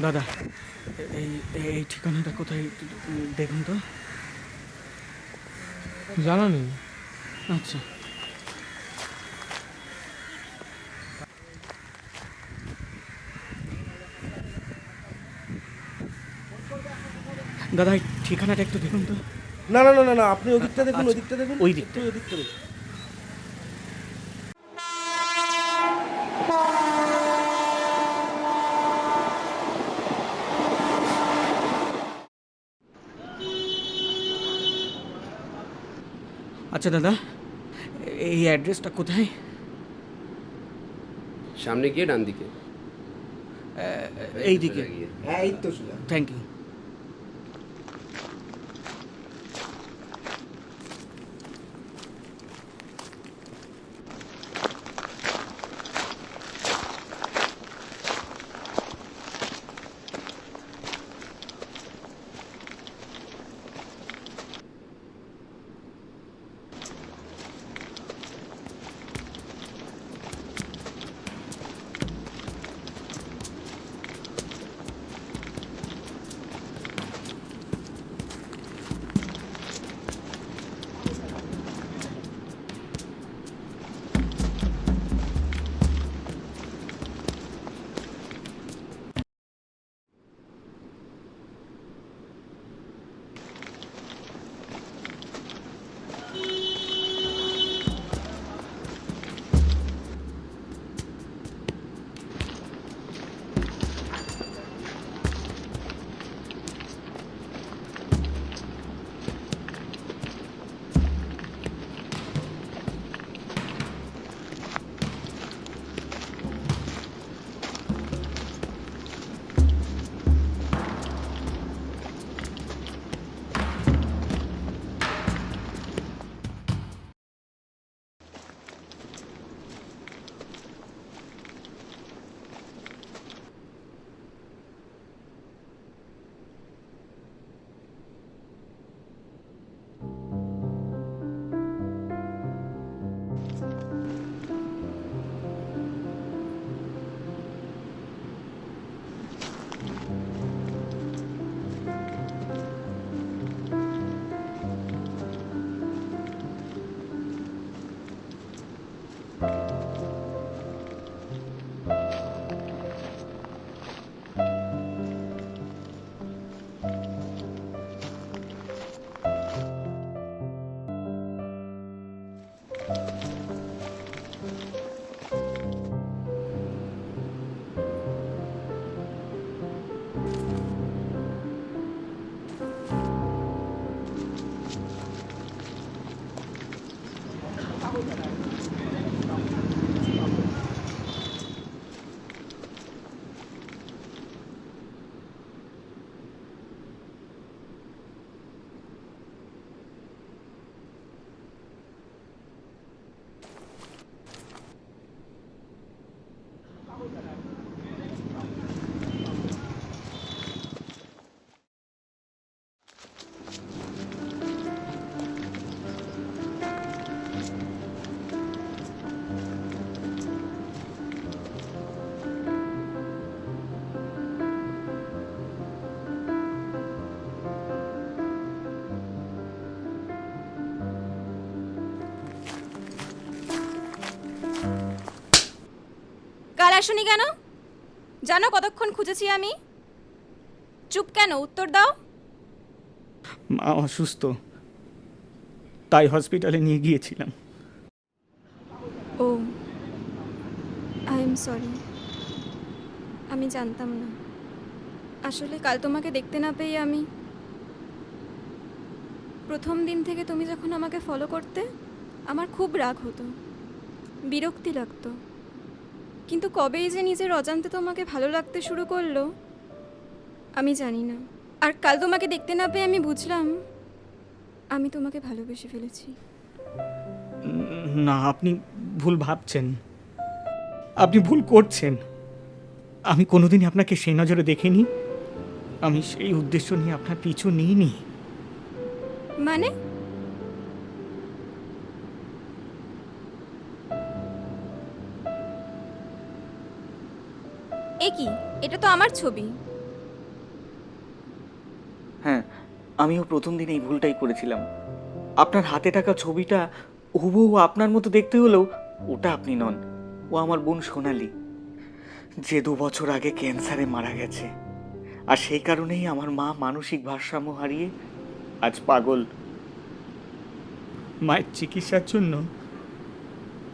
দাদা এই এই ঠিকানাটা কোথায় দেখুন তো। জানা নেই আচ্ছা। দাদা এই ঠিকানাটা একটু দেখুন তো। না না না না না আপনি ওদিকটা দেখুন আচ্ছা, ওদিকটা দেখুন। ওই দিকটা। একটু ওদিকটা দেখুন। আচ্ছা দাদা এই অ্যাড্রেসটা কোথায় সামনে গিয়ে ডান দিকে এই দিকে সোজা গিয়ে। হ্যাঁ এই তো সোজা থ্যাংক ইউ কাল আসুনি কেন? জানো কতক্ষণ খুঁজেছি আমি? চুপ কেন? উত্তর দাও। মা অসুস্থ। তাই হসপিটালে নিয়ে গিয়েছিলাম। ও আই এম সরি আমি জানতাম না। আসলে কাল তোমাকে দেখতে না পেয়ে আমি প্রথম দিন থেকে তুমি যখন আমাকে ফলো করতে আমার খুব রাগ হতো। বিরক্তি লাগতো। কিন্তু কবেই যে নিজের অজান্তে তোমাকে ভালো লাগতে শুরু করল আমি জানি না। আর কাল তোমাকে দেখতে না পেয়ে আমি বুঝলাম আমি তোমাকে ভালোবেসে ফেলেছি। না আপনি ভুল ভাবছেন। আপনি ভুল করছেন। আমি কোনোদিনই আপনাকে সেই নজরে দেখিনি। আমি সেই উদ্দেশ্য নিয়ে আপনার পিছু নিইনি। মানে? কি? এটা তো আমার ছবি। হ্যাঁ আমিও প্রথম দিন এই ভুলটাই করেছিলাম। আপনার হাতে থাকা ছবিটা হুবহু আপনার মতো দেখতে হলেও ওটা আপনি নন ও আমার বোন সোনালি। যে দু বছর আগে ক্যান্সারে মারা গেছে আর সেই কারণেই আমার মা মানসিক ভারসাম্য হারিয়ে আজ পাগল। মায়ের চিকিৎসার জন্য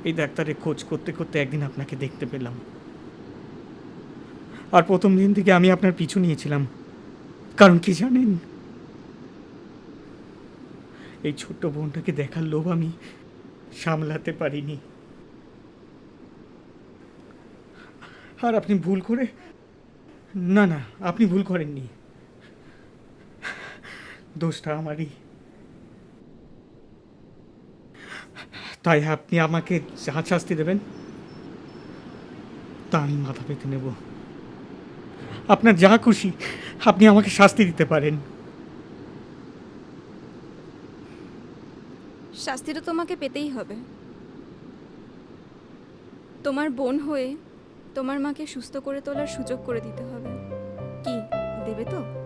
এই ডাক্তারের খোঁজ করতে করতে একদিন আপনাকে দেখতে পেলাম। আর প্রথম দিন থেকে আমি আপনার পিছু নিয়েছিলাম। কারণ কি জানেন? এই ছোট্ট বোনটাকে দেখার লোভ আমি সামলাতে পারিনি। আর আপনি ভুল করে না না, আপনি ভুল করেননি। দোষটা আমারই। তাই আপনি আমাকে যা শাস্তি দেবেন, তা আমি মাথা পেতে নেব। আপনার যা খুশি, আপনি আমাকে শাস্তি দিতে পারেন। শাস্তিটা তোমাকে পেতেই হবে। তোমার বোন হয়ে তোমার মাকে সুস্থ করে তোলার সুযোগ করে দিতে হবে। কি, দেবে তো?